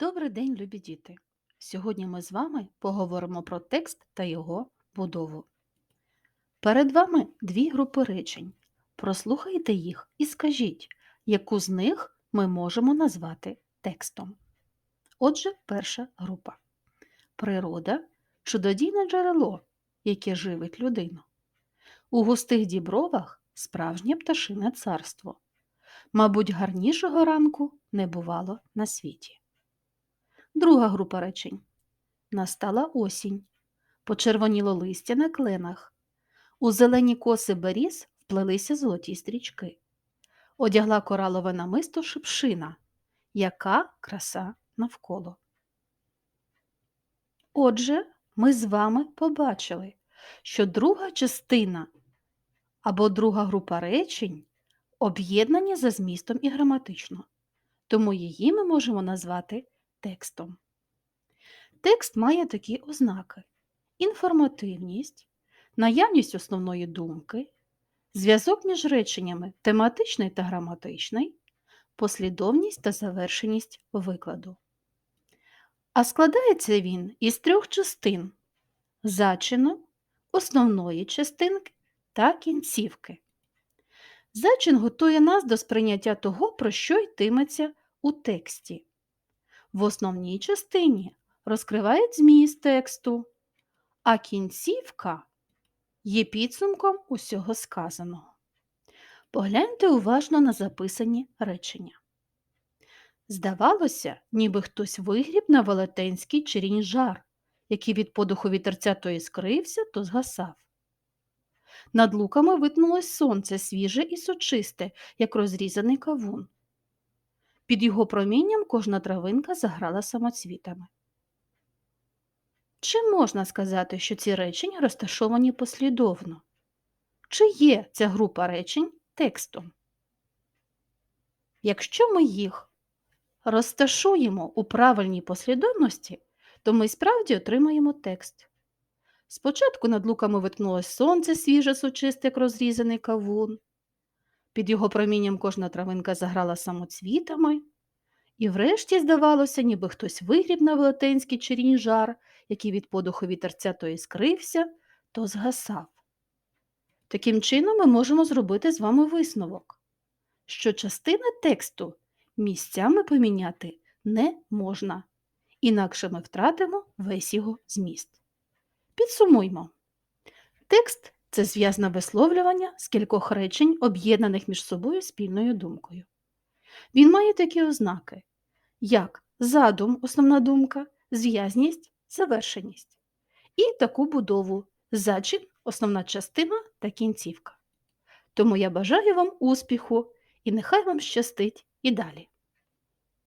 Добрий день, любі діти! Сьогодні ми з вами поговоримо про текст та його будову. Перед вами дві групи речень. Прослухайте їх і скажіть, яку з них ми можемо назвати текстом. Отже, перша група. Природа чудодійне джерело, яке живить людину. У густих дібровах справжнє пташине царство. Мабуть, гарнішого ранку не бувало на світі. Друга група речень. Настала осінь. Почервоніло листя на кленах. У зелені коси беріз вплелися золоті стрічки. Одягла коралове намисто шипшина. Яка краса навколо. Отже, ми з вами побачили, що друга частина або друга група речень об'єднані за змістом і граматично, тому її ми можемо назвати текстом. Текст має такі ознаки: інформативність, наявність основної думки, зв'язок між реченнями тематичний та граматичний, послідовність та завершеність викладу. А складається він із трьох частин зачину, основної частинки та кінцівки. Зачин готує нас до сприйняття того, про що йтиметься у тексті. В основній частині розкривають зміст тексту, а кінцівка є підсумком усього сказаного. Погляньте уважно на записані речення. Здавалося, ніби хтось вигріб на велетенський черінь жар, який від подуху вітерця то іскрився, то згасав. Над луками витнулось сонце свіже і сочисте, як розрізаний кавун. Під його промінням кожна травинка заграла самоцвітами. Чи можна сказати, що ці речення розташовані послідовно? Чи є ця група речень текстом? Якщо ми їх розташуємо у правильній послідовності, то ми справді отримаємо текст. Спочатку над луками виткнулось сонце свіже сочисте, як розрізаний кавун. Під його промінням кожна травинка заграла самоцвітами, і врешті, здавалося, ніби хтось вигріб на велетенський черінь жар, який від подуху вітерця то іскрився, то згасав. Таким чином ми можемо зробити з вами висновок, що частини тексту місцями поміняти не можна, інакше ми втратимо весь його зміст. Підсумуймо. Текст це зв'язне висловлювання з кількох речень, об'єднаних між собою спільною думкою. Він має такі ознаки, як задум, основна думка, зв'язність, завершеність. І таку будову зачин, основна частина та кінцівка. Тому я бажаю вам успіху і нехай вам щастить і далі.